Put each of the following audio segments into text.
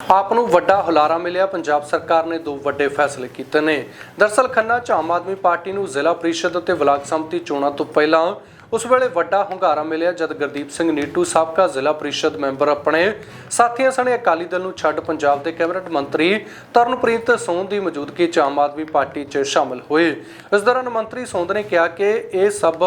ਆਪ ਨੂੰ ਵੱਡਾ ਹੁਲਾਰਾ ਮਿਲਿਆ। ਪੰਜਾਬ ਸਰਕਾਰ ਨੇ ਦੋ ਵੱਡੇ ਫੈਸਲੇ ਕੀਤੇ ਨੇ। ਦਰਸਲ ਖੰਨਾ ਚ ਆਮ ਆਦਮੀ ਪਾਰਟੀ ਨੂੰ ਜ਼ਿਲ੍ਹਾ ਪ੍ਰੀਸ਼ਦ ਅਤੇ ਬਲਾਕ ਸੰਮਤੀ ਚੋਣਾਂ ਤੋਂ ਪਹਿਲਾਂ ਉਸ ਵੇਲੇ ਵੱਡਾ ਹੁੰਗਾਰਾ ਮਿਲਿਆ ਜਦ ਗੁਰਦੀਪ ਸਿੰਘ ਨੀਟੂ ਸਾਬਕਾ ਜ਼ਿਲ੍ਹਾ ਪ੍ਰੀਸ਼ਦ ਮੈਂਬਰ ਆਪਣੇ ਸਾਥੀਆਂ ਸਣੇ ਅਕਾਲੀ ਦਲ ਨੂੰ ਛੱਡ ਪੰਜਾਬ ਦੇ ਕੈਬਨਿਟ ਮੰਤਰੀ ਤਰਨਪ੍ਰੀਤ ਸੋਂਦ ਦੀ ਮੌਜੂਦਗੀ ਚ ਆਮ ਆਦਮੀ ਪਾਰਟੀ 'ਚ ਸ਼ਾਮਲ ਹੋਏ। ਇਸ ਦੌਰਾਨ ਮੰਤਰੀ ਸੋਂਦ ਨੇ ਕਿਹਾ ਕਿ ਇਹ ਸਭ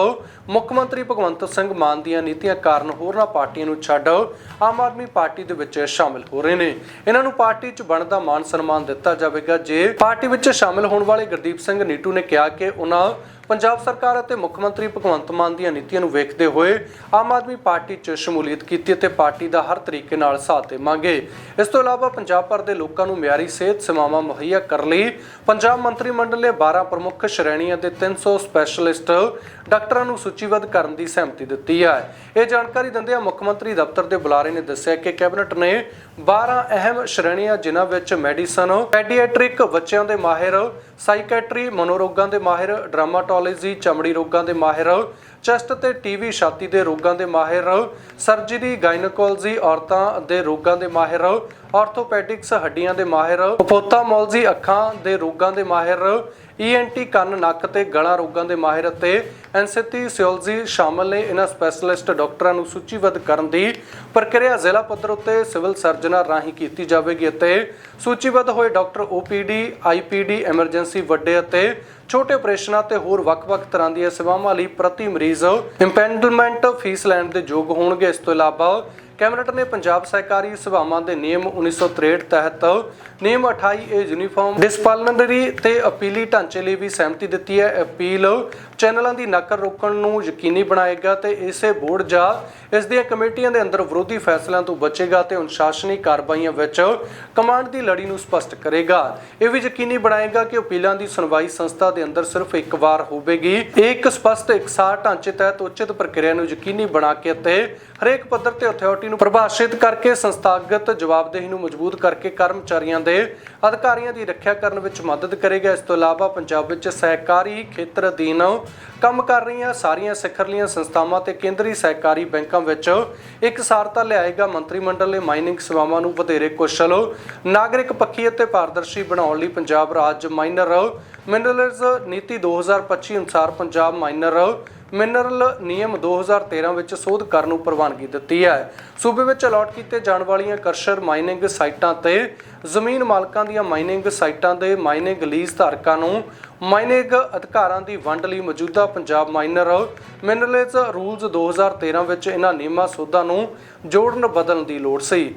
ਮੁੱਖ ਮੰਤਰੀ ਭਗਵੰਤ ਸਿੰਘ ਮਾਨ ਦੀਆਂ ਨੀਤੀਆਂ ਕਾਰਨ ਹੋਰਨਾਂ ਪਾਰਟੀਆਂ ਨੂੰ ਛੱਡ ਆਮ ਆਦਮੀ ਪਾਰਟੀ ਦੇ ਵਿੱਚ ਸ਼ਾਮਲ ਹੋ ਰਹੇ ਨੇ। ਇਹਨਾਂ ਨੂੰ ਪਾਰਟੀ 'ਚ ਬਣਦਾ ਮਾਨ ਸਨਮਾਨ ਦਿੱਤਾ ਜਾਵੇਗਾ। ਜੇ ਪਾਰਟੀ ਵਿੱਚ ਸ਼ਾਮਲ ਹੋਣ ਵਾਲੇ ਗੁਰਦੀਪ ਸਿੰਘ ਨੀਟੂ ਨੇ ਕਿਹਾ ਕਿ ਉਹਨਾਂ ਪੰਜਾਬ ਸਰਕਾਰ ਅਤੇ ਮੁੱਖ ਮੰਤਰੀ ਭਗਵੰਤ ਮਾਨ ਦੀਆਂ ਨੀਤੀਆਂ ਨੂੰ ਵੇਖਦੇ ਹੋਏ ਆਮ ਆਦਮੀ ਪਾਰਟੀ 'ਚ ਸ਼ਮੂਲੀਅਤ ਕੀਤੀ ਅਤੇ ਪਾਰਟੀ ਦਾ ਹਰ ਤਰੀਕੇ ਨਾਲ ਸਾਥ ਦੇਵਾਂਗੇ। ਇਸ ਤੋਂ ਇਲਾਵਾ ਪੰਜਾਬ ਭਰ ਦੇ ਲੋਕਾਂ ਨੂੰ ਮਿਆਰੀ ਸਿਹਤ ਸੇਵਾਵਾਂ ਮੁਹੱਈਆ ਕਰਨ ਲਈ ਪੰਜਾਬ ਮੰਤਰੀ ਮੰਡਲ ਨੇ 12 ਪ੍ਰਮੁੱਖ ਸ਼੍ਰੇਣੀਆਂ ਦੇ 300 ਸਪੈਸ਼ਲਿਸਟ ਡਾਕਟਰਾਂ ਨੂੰ ਸੂਚੀਬੱਧ ਕਰਨ ਦੀ ਸਹਿਮਤੀ ਦਿੱਤੀ ਹੈ। ਇਹ ਜਾਣਕਾਰੀ ਦਿੰਦਿਆਂ ਮੁੱਖ ਮੰਤਰੀ ਦਫ਼ਤਰ ਦੇ ਬੁਲਾਰੇ ਨੇ ਦੱਸਿਆ ਕਿ ਕੈਬਨਿਟ ਨੇ 12 ਅਹਿਮ ਸ਼੍ਰੇਣੀਆਂ, ਜਿਨ੍ਹਾਂ ਵਿੱਚ ਮੈਡੀਸਨ ਪੈਡੀਆਟ੍ਰਿਕ ਬੱਚਿਆਂ ਦੇ ਮਾਹਿਰ, ਸਾਈਕੈਟਰੀ, ਮਨੋਰੋਗਾਂ ਦੇ ਮਾਹਿਰ, ਡਰਾਮਾਟੋਲੋਜੀ ਚਮੜੀ ਰੋਗਾਂ ਦੇ ਮਾਹਿਰ ਚੈਸਟ ਤੇ ਟੀਵੀ ਛਾਤੀ ਦੇ ਰੋਗਾਂ ਦੇ ਮਾਹਿਰ ਸਰਜਰੀ, ਗਾਇਨੋਕੋਲੋਜੀ ਔਰਤਾਂ ਦੇ ਰੋਗਾਂ ਦੇ ਮਾਹਿਰ ਆਰਥੋਪੈਡਿਕਸ ਹੱਡੀਆਂ ਦੇ ਮਾਹਿਰ ਉਪੋਥਾਮੋਲੋਜੀ ਅੱਖਾਂ ਦੇ ਰੋਗਾਂ ਦੇ ਮਾਹਿਰ ਈਐਨਟੀ ਕੰਨ, ਨੱਕ ਤੇ ਗਲਾ ਰੋਗਾਂ ਦੇ ਮਾਹਿਰ ਅਤੇ ਐਨਸਥੀਸੀਓਲੋਜੀ ਸ਼ਾਮਲ ਨੇ। ਇਹਨਾਂ ਸਪੈਸ਼ਲਿਸਟ ਡਾਕਟਰਾਂ ਨੂੰ ਸੂਚੀਬੱਧ ਕਰਨ ਦੀ ਪ੍ਰਕਿਰਿਆ ਜ਼ਿਲ੍ਹਾ ਪੱਧਰ ਉੱਤੇ ਸਿਵਲ ਸਰਜਨਾਂ ਰਾਹੀਂ ਕੀਤੀ ਜਾਵੇਗੀ ਅਤੇ ਸੂਚੀਬੱਧ ਹੋਏ ਡਾਕਟਰ ਓਪੀਡੀ ਆਈਪੀਡੀ ਐਮਰਜੈਂਸੀ ਵੱਡੇ ਅਤੇ ਛੋਟੇ ਆਪਰੇਸ਼ਨਾਂ ਤੇ ਹੋਰ ਵੱਖ-ਵੱਖ ਤਰ੍ਹਾਂ ਦੀਆਂ ਸੇਵਾਵਾਂ ਲਈ ਪ੍ਰਤੀ ਮਰੀਜ਼ ਇੰਪੈਂਡਲਮੈਂਟ ਫੀਸ ਲੈਣ ਦੇ ਯੋਗ ਹੋਣਗੇ। ਇਸ ਤੋਂ ਇਲਾਵਾ ਕੈਬਨਿਟ ਨੇ ਪੰਜਾਬ ਸਹਿਕਾਰੀ ਸਭਾਵਾਂ ਦੇ ਨਿਯਮ 1963 ਤਹਿਤ ਨਿਯਮ 28 ਏ ਯੂਨੀਫਾਰਮ ਡਿਸਪਲਿਨਰੀ ਤੇ ਅਪੀਲੀ ਢਾਂਚੇ ਲਈ ਵੀ ਸਹਿਮਤੀ ਦਿੱਤੀ ਹੈ। ਅਪੀਲ ਚੈਨਲਾਂ ਦੀ ਨਕਲ ਰੋਕਣ ਨੂੰ ਯਕੀਨੀ ਬਣਾਏਗਾ ਤੇ ਇਸੇ ਬੋਰਡ ਜਾਂ ਇਸ ਦੀਆਂ ਕਮੇਟੀਆਂ ਦੇ ਅੰਦਰ ਵਿਰੋਧੀ ਫੈਸਲਿਆਂ ਤੋਂ ਬਚੇਗਾ ਤੇ ਅਨੁਸ਼ਾਸਨੀ ਕਾਰਵਾਈਆਂ ਵਿੱਚ ਕਮਾਂਡ ਦੀ ਲੜੀ ਨੂੰ ਸਪਸ਼ਟ ਕਰੇਗਾ। ਇਹ ਵੀ ਯਕੀਨੀ ਬਣਾਏਗਾ ਕਿ ਅਪੀਲਾਂ ਦੀ ਸੁਣਵਾਈ ਸੰਸਥਾ ਦੇ ਅੰਦਰ ਸਿਰਫ ਇੱਕ ਵਾਰ ਹੋਵੇਗੀ। ਇਹ ਇੱਕ ਸਪਸ਼ਟ ਇਕਸਾਰ ਢਾਂਚੇ ਤਹਿਤ ਉਚਿਤ ਪ੍ਰਕਿਰਿਆ ਨੂੰ ਯਕੀਨੀ ਬਣਾ ਕੇ ਅਤੇ ਹਰੇਕ ਪੱਧਰ ਤੇ ਅਥਾਰਟੀ ਨੂੰ ਪ੍ਰਭਾਸ਼ਿਤ ਕਰਕੇ, ਸੰਸਥਾਗਤ ਜਵਾਬਦੇਹੀ ਨੂੰ ਮਜ਼ਬੂਤ ਕਰਕੇ ਕਰਮਚਾਰੀਆਂ ਦੇ ਅਧਿਕਾਰੀਆਂ ਦੀ ਰੱਖਿਆ ਕਰਨ ਵਿੱਚ ਮਦਦ ਕਰੇਗਾ। ਇਸ ਤੋਂ ਇਲਾਵਾ ਪੰਜਾਬ ਵਿੱਚ ਸਹਿਕਾਰੀ ਖੇਤਰ ਅਧੀਨ ਕੰਮ ਕਰ ਰਹੀਆਂ ਸਾਰੀਆਂ ਸਿਖਰਲੀਆਂ ਸੰਸਥਾਵਾਂ ਤੇ ਕੇਂਦਰੀ ਸਹਿਕਾਰੀ ਬੈਂਕਾਂ ਵਿੱਚ ਇੱਕ ਲਿਆਏਗਾ ਮੰਤਰੀ ਮੰਡਲ ਨੇ ਮਾਈਨਿੰਗ ਸੇਵਾਵਾਂ ਨੂੰ ਵਧੇਰੇ ਕੁਸ਼ਲ, ਨਾਗਰਿਕ ਪੱਖੀ ਅਤੇ ਪਾਰਦਰਸ਼ੀ ਬਣਾਉਣ ਲਈ ਪੰਜਾਬ ਰਾਜ ਮਾਈਨਰ ਮਿਨਰਲਸ ਨੀਤੀ 2025 ਅਨੁਸਾਰ ਪੰਜਾਬ ਮਾਈਨਰ, ਮਿਨਰਲ ਨਿਯਮ 2013 ਵਿੱਚ ਸੋਧ ਕਰਨ ਨੂੰ ਪ੍ਰਵਾਨਗੀ ਦਿੱਤੀ ਹੈ। ਸੂਬੇ ਵਿੱਚ ਅਲਾਟ ਕੀਤੇ ਜਾਣ ਵਾਲੀਆਂ ਕਰਸ਼ਰ ਮਾਈਨਿੰਗ ਸਾਈਟਾਂ ਤੇ ਜ਼ਮੀਨ ਮਾਲਕਾਂ ਦੀਆਂ ਮਾਈਨਿੰਗ ਸਾਈਟਾਂ ਦੇ ਮਾਈਨਿੰਗ ਲੀਜ਼ ਧਾਰਕਾਂ ਨੂੰ ਮਾਈਨਿੰਗ ਅਧਿਕਾਰਾਂ ਦੀ ਵੰਡ ਲਈ ਮੌਜੂਦਾ ਪੰਜਾਬ ਮਾਈਨਰ ਮਿਨਰਲਸ ਰੂਲਸ 2013 ਵਿੱਚ ਇਹਨਾਂ ਨਿਯਮਾਂ ਸੋਧਾਂ ਨੂੰ ਜੋੜਨ ਬਦਲਣ ਦੀ ਲੋੜ ਸੀ।